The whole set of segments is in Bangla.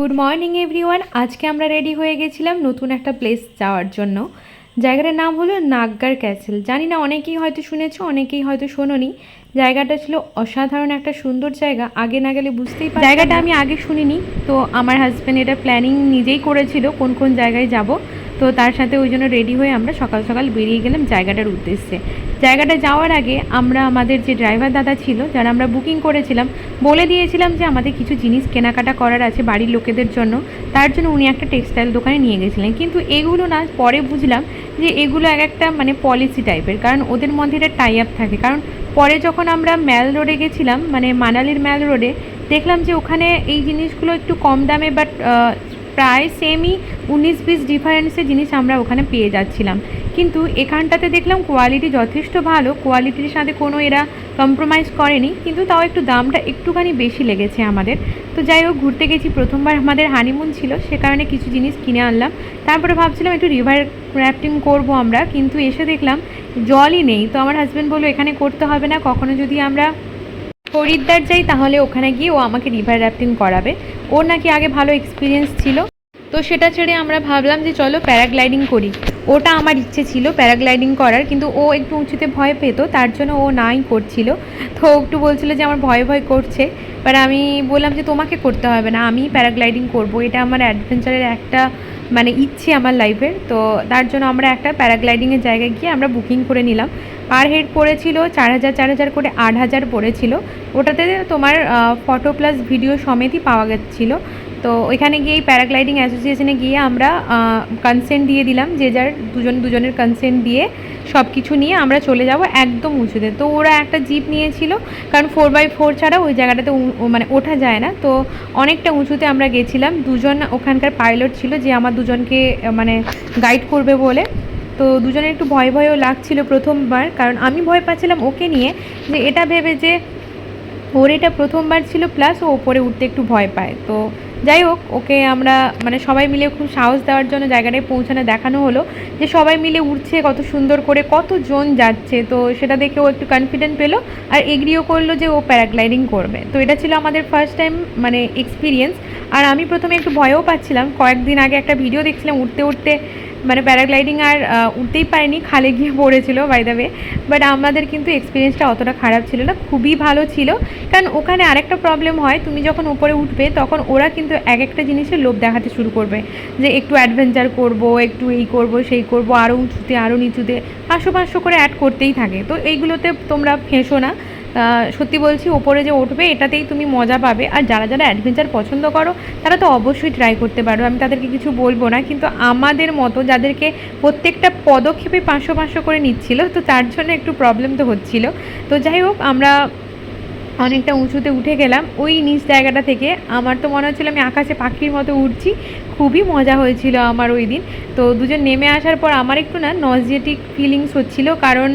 গুড মর্নিং এভরিওয়ান আজকে আমরা রেডি হয়ে গেছিলাম নতুন একটা প্লেস যাওয়ার জন্য। জায়গাটার নাম হলো নাগগার ক্যাসেল জানি না, অনেকেই হয়তো শুনেছো, অনেকেই হয়তো শোনোনি। জায়গাটা ছিল অসাধারণ একটা সুন্দর জায়গা। আগে না গেলে বুঝতেই পারি জায়গাটা আমি আগে শুনিনি, তো আমার হাজব্যান্ড এটা প্ল্যানিং নিজেই করেছিল কোন কোন জায়গায় যাব। তো তার সাথে ওই জন্য রেডি হয়ে আমরা সকাল সকাল বেরিয়ে গেলাম জায়গাটার উদ্দেশ্যে। জায়গাটা যাওয়ার আগে আমরা আমাদের যে ড্রাইভার দাদা ছিল, যারা আমরা বুকিং করেছিলাম, বলে দিয়েছিলাম যে আমাদের কিছু জিনিস কেনাকাটা করার আছে বাড়ির লোকেদের জন্য। তার জন্য উনি একটা টেক্সটাইল দোকানে নিয়ে গেছিলেন। কিন্তু এগুলো না, পরে বুঝলাম যে এগুলো এক একটা মানে পলিসি টাইপের কারণ ওদের মধ্যে এটা টাই আপ থাকে। কারণ পরে যখন আমরা ম্যাল রোডে গেছিলাম মানে মানালির ম্যাল রোডে দেখলাম যে ওখানে এই জিনিসগুলো একটু কম দামে বাট প্রায় সেমই উনিশ বিশ ডিফারেন্সের জিনিস আমরা ওখানে পেয়ে যাচ্ছিলাম। কিন্তু এখানটাতে দেখলাম কোয়ালিটি যথেষ্ট ভালো কোয়ালিটির সাথে কোনো এরা কম্প্রোমাইজ করেনি, কিন্তু তাও একটু দামটা একটুখানি বেশি লেগেছে আমাদের। তো যাই হোক, ঘুরতে গেছি, প্রথমবার আমাদের হানিমুন ছিল, সে কারণে কিছু জিনিস কিনে আনলাম। তারপরে ভাবছিলাম একটু রিভার র্যাফটিং করব আমরা, কিন্তু এসে দেখলাম জলই নেই। তো আমার হাজব্যান্ড বলল, এখানে করতে হবে না, কখনো যদি আমরা হরিদ্বার যাই, তাহলে ওখানে গিয়ে ও আমাকে রিভার র্যাফটিং করাবে। ওর নাকি আগে ভালো এক্সপিরিয়েন্স ছিল। তো সেটা ছেড়ে আমরা ভাবলাম যে চলো প্যারাগ্লাইডিং করি। ওটা আমার ইচ্ছে ছিল প্যারাগ্লাইডিং করার, কিন্তু ও একটু উঁচুতে ভয় পেত, তার জন্য ও নাই করছিল। তো একটু বলছিল যে আমার ভয় ভয় করছে। বাট আমি বললাম যে তোমাকে করতে হবে না, আমি প্যারাগ্লাইডিং করব। এটা আমার অ্যাডভেঞ্চারের একটা মানে ইচ্ছে আমার লাইফের তো তার জন্য আমরা একটা প্যারাগ্লাইডিংয়ের জায়গায় গিয়ে আমরা বুকিং করে নিলাম। পার হেড পড়েছিল, চার হাজার চার হাজার করে আট হাজার পড়েছিল। ওটাতে তোমার ফটো প্লাস ভিডিও সমেতই পাওয়া গেছিল। তো ওইখানে গিয়ে এই প্যারাগ্লাইডিং অ্যাসোসিয়েশনে গিয়ে আমরা কনসেন্ট দিয়ে দিলাম, যে যার দুজন, দুজনের কনসেন্ট দিয়ে সব কিছু নিয়ে আমরা চলে যাব একদম উঁচুতে। তো ওরা একটা জিপ নিয়েছিল, কারণ ফোর বাই ফোর ছাড়া ওই জায়গাটাতে মানে ওঠা যায় না। তো অনেকটা উঁচুতে আমরা গেছিলাম। দুজন ওখানকার পাইলট ছিল, যে আমার দুজনকে মানে গাইড করবে বলে। তো দুজনের একটু ভয় ভয়ও লাগছিল প্রথমবার, কারণ আমি ভয় পাচ্ছিলাম ওকে নিয়ে যে এটা ভেবে যে ওর এটা প্রথমবার ছিল প্লাস ও ওপরে উঠতে একটু ভয় পায়। তো যাই হোক, ওকে আমরা মানে সবাই মিলে খুব সাহস দেওয়ার জন্য জায়গাটায় পৌঁছানো, দেখানো হলো যে সবাই মিলে উঠছে, কত সুন্দর করে কতজন যাচ্ছে। তো সেটা দেখে ও একটু কনফিডেন্ট পেল আর এগ্রিও করল যে ও প্যারাগ্লাইডিং করবে। তো এটা ছিল আমাদের ফার্স্ট টাইম মানে এক্সপিরিয়েন্স আর আমি প্রথমে একটু ভয়ও পাচ্ছিলাম। কয়েকদিন আগে একটা ভিডিও দেখছিলাম, উঠতে উঠতে মানে প্যারাগ্লাইডিং আর উঠতেই পারেনি, খালে গিয়ে পড়েছিল বাই দ্য ওয়ে বাট আমাদের কিন্তু এক্সপিরিয়েন্সটা অতটা খারাপ ছিল না, খুবই ভালো ছিল। কারণ ওখানে আরেকটা প্রবলেম হয়, তুমি যখন উপরে উঠবে, তখন ওরা কিন্তু এক একটা জিনিসের লোভ দেখাতে শুরু করবে। যে একটু অ্যাডভেঞ্চার করব, একটু এই করব, সেই করব আরও উঁচুতে আরও নিচুতে, পাঁচশো পাঁচশো করে অ্যাড করতেই থাকে। তো এইগুলোতে তোমরা ফেঁসো না। সত্যি বলছি, ওপরে যে উঠবে, এটাতেই তুমি মজা পাবে। আর যারা যারা অ্যাডভেঞ্চার পছন্দ করো, তারা তো অবশ্যই ট্রাই করতে পারো। আমি তাদেরকে কিছু বলব না, কিন্তু আমাদের মতো যাদেরকে প্রত্যেকটা পদক্ষেপে পাঁচশো পাঁচশো করে নিচ্ছিল, তো তার জন্য একটু প্রবলেম তো হচ্ছিল। তো যাই হোক, আমরা অনেকটা উঁচুতে উঠে গেলাম। ওই নিচ জায়গাটা থেকে আমার তো মনে হচ্ছিল আমি আকাশে পাখির মতো উঠছি খুবই মজা হয়েছিল আমার ওই দিন। তো দুজন নেমে আসার পর আমার একটু না নজিয়েটিক ফিলিংস হচ্ছিল কারণ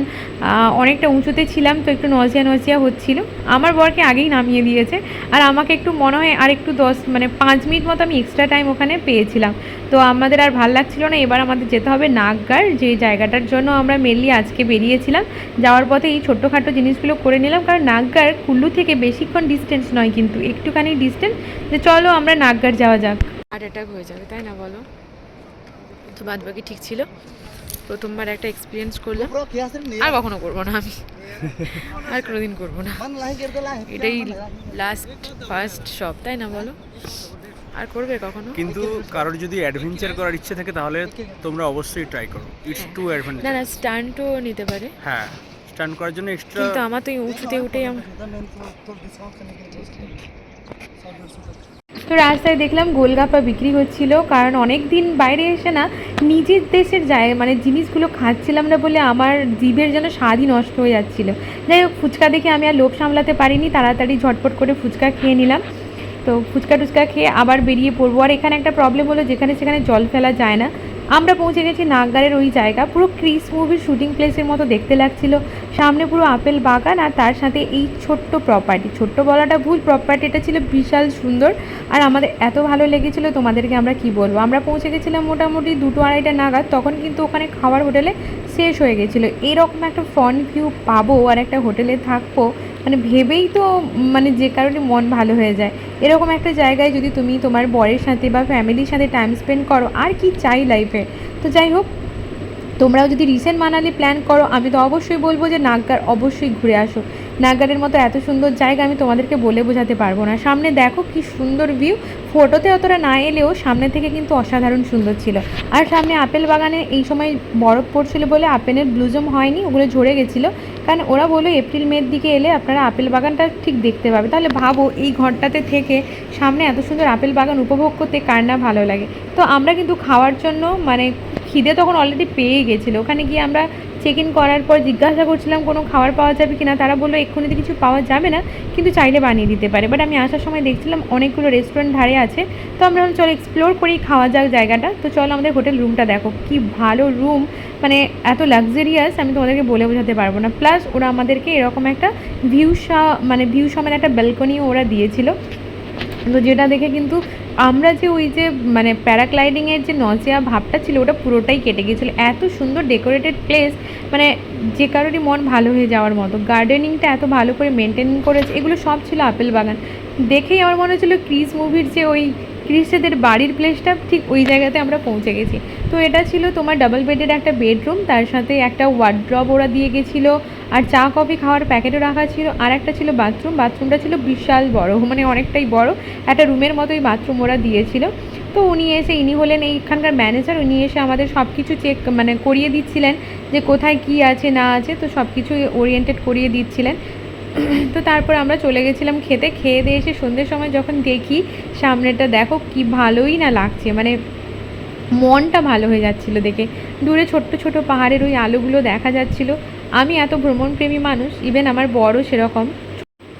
অনেকটা উঁচুতে ছিলাম তো একটু নজিয়া নজিয়া হচ্ছিল। আমার বরকে আগেই নামিয়ে দিয়েছে। আর আমাকে একটু মনে হয় আর একটু দশ মানে পাঁচ মিনিট মতো আমি এক্সট্রা টাইম ওখানে পেয়েছিলাম। তো আমাদের আর ভালো লাগছিল না। এবার আমাদের যেতে হবে নাগগার। যে জায়গাটার জন্য আমরা মেনলি আজকে বেরিয়েছিলাম। যাওয়ার পথে এই ছোট্টখাটো জিনিসগুলো করে নিলাম। কারণ নাগগার কুল্লু থেকে বেশিক্ষণ ডিস্টেন্স নয় কিন্তু একটুখানি ডিস্টেন্স যে চলো আমরা নাগগার যাওয়া যাক। হার্ট অ্যাটাক হয়ে যাবে তাই না বলো? তো বাদ বাকি ঠিক ছিল। প্রথমবার একটা এক্সপিরিয়েন্স করলাম। আর কখনো করব না আমি। আর কোনোদিন করব না। এটাই লাস্ট ফার্স্ট সব তাই না বলো? আর করবে কখনো? কিন্তু কারোর যদি অ্যাডভেঞ্চার করার ইচ্ছে থাকে তাহলে তোমরা অবশ্যই ট্রাই করো। ইটস টু না অ্যাডভেঞ্চার না স্টান্টও নিতে পারে। হ্যাঁ। স্টান্ট করার জন্য এক্সট্রা কিন্তু আমার তো উঁচুতে উঠেই আমার তো রাস্তায় দেখলাম গোলগাপ্পা বিক্রি হচ্ছিল কারণ অনেক দিন বাইরে এসে না নিজের দেশের যায় মানে জিনিসগুলো খাচ্ছিলাম না বলে আমার জিভের যেন স্বাদই নষ্ট হয়ে যাচ্ছিল। যাই হোক ফুচকা দেখে আমি আর লোভ সামলাতে পারিনি তাড়াতাড়ি ঝটপট করে ফুচকা খেয়ে নিলাম। তো ফুচকা টুচকা খেয়ে আবার বেরিয়ে পড়ব। আর এখানে একটা প্রবলেম হলো যেখানে সেখানে জল ফেলা যায় না। আমরা পৌঁছে গেছি নাগগারের ওই জায়গা। পুরো ক্রিস মুভির শুটিং প্লেসের মতো দেখতে লাগছিল। সামনে পুরো আপেল বাগান আর তার সাথে এই ছোট্ট প্রপার্টি ছোট্ট বলাটা ভুল প্রপার্টিটা ছিল বিশাল সুন্দর। আর আমাদের এত ভালো লেগেছিল, তোমাদেরকে আমরা কি বলব? আমরা পৌঁছে গেছিলাম মোটামুটি দুটো আড়াইটা নাগাদ, তখন কিন্তু ওখানে খাবার হোটেলে শেষ হয়ে গেছিল। এরকম একটা ফ্রন্ট ভিউ পাবো আর একটা হোটেলে থাকব মানে ভেবেই তো মানে যে কারণে মন ভালো হয়ে যায়। এরকম একটা জায়গায় যদি তুমি তোমার বরের সাথে বা ফ্যামিলির সাথে টাইম স্পেন্ড করো, আর কি চাই লাইফে তো যাই হোক, তোমরাও যদি রিসেন্ট মানালি প্ল্যান করো, আমি তো অবশ্যই বলব যে নাগগার অবশ্যই ঘুরে আসো। নাগগারের মতো এত সুন্দর জায়গা আমি তোমাদেরকে বলে বোঝাতে পারব না। সামনে দেখো কি সুন্দর ভিউ ফটোতে অতটা না এলেও সামনে থেকে কিন্তু অসাধারণ সুন্দর ছিল। আর সামনে আপেল বাগানে এই সময় বরফ পড়ছিল বলে আপেলের ব্লুজম হয়নি, ওগুলো ঝরে গেছিল। কারণ ওরা বলল এপ্রিল মের দিকে এলে আপনারা আপেল বাগানটা ঠিক দেখতে পাবে। তাহলে ভাবো এই ঘরটাতে থেকে সামনে এত সুন্দর আপেল বাগান উপভোগ করতে কার না ভালো লাগে। তো আমরা কিন্তু খাওয়ার জন্য মানে খিদে তখন অলরেডি পেয়ে গেছিল। ওখানে গিয়ে আমরা চেক ইন করার পর জিজ্ঞাসা করছিলাম, কোনো খাবার পাওয়া যাবে কিনা? তারা বলল, এক্ষুনি তো কিছু পাওয়া যাবে না, কিন্তু চাইলে বানিয়ে দিতে পারে। বাট আমি আসার সময় দেখছিলাম অনেকগুলো রেস্টুরেন্ট ধারে আছে। তো আমরা চলো এক্সপ্লোর করেই খাওয়া যাক জায়গাটা। তো চলো আমাদের হোটেল রুমটা দেখো। কি ভালো রুম মানে এত লাক্সারিয়াস আমি তোমাদেরকে বলে বোঝাতে পারব না। প্লাস ওরা আমাদেরকে এরকম একটা ভিউ মানে ভিউ সমেত একটা ব্যালকনিও ওরা দিয়েছিল। তো যেটা দেখে কিন্তু আমরা যে ওই যে মানে প্যারাগ্লাইডিংয়ের যে নজিয়া ভাবটা ছিল, ওটা পুরোটাই কেটে গিয়েছিল। এত সুন্দর ডেকোরেটেড প্লেস মানে যে কারোরই মন ভালো হয়ে যাওয়ার মতো। গার্ডেনিংটা এত ভালো করে মেনটেন করেছে, এগুলো সব ছিল আপেল বাগান। দেখেই আমার মনে হচ্ছিল ক্রিস মুভির যে ওই ক্রিসেদের বাড়ির প্লেসটা ঠিক ওই জায়গাতে আমরা পৌঁছে গেছি। তো এটা ছিল তোমার ডাবল বেডের একটা বেডরুম তার সাথে একটা ওয়ার্ড্রপ ওরা দিয়ে গেছিল। আর চা, কফি খাওয়ার প্যাকেটও রাখা ছিল। আর একটা ছিল বাথরুম। বাথরুমটা ছিল বিশাল বড় মানে অনেকটাই বড়। একটা রুমের মতোই বাথরুম ওরা দিয়েছিল। তো উনি এসে, ইনি হলেন এইখানকার ম্যানেজার উনি এসে আমাদের সব কিছু চেক মানে করিয়ে দিচ্ছিলেন যে কোথায় কি আছে, না আছে। তো সব কিছু ওরিয়েন্টেড করিয়ে দিচ্ছিলেন। তো তারপর আমরা চলে গেছিলাম খেতে। খেয়ে দিয়ে এসে সন্ধ্যের সময় যখন দেখি সামনেটা দেখো কি ভালোই না লাগছে। মানে মনটা ভালো হয়ে যাচ্ছিল দেখে। দূরে ছোট্ট ছোট পাহাড়ের ওই আলোগুলো দেখা যাচ্ছিল। আমি এত ভ্রমণপ্রেমী মানুষ ইভেন আমার বড় সেরকম।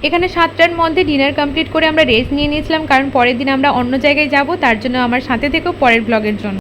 এখানে সাতটার মধ্যে ডিনার কমপ্লিট করে আমরা রেস্ট নিয়ে নিয়েছিলাম, কারণ পরের দিন আমরা অন্য জায়গায় যাব, তার জন্য আমার সাথে থেকেও পরের ব্লগের জন্য।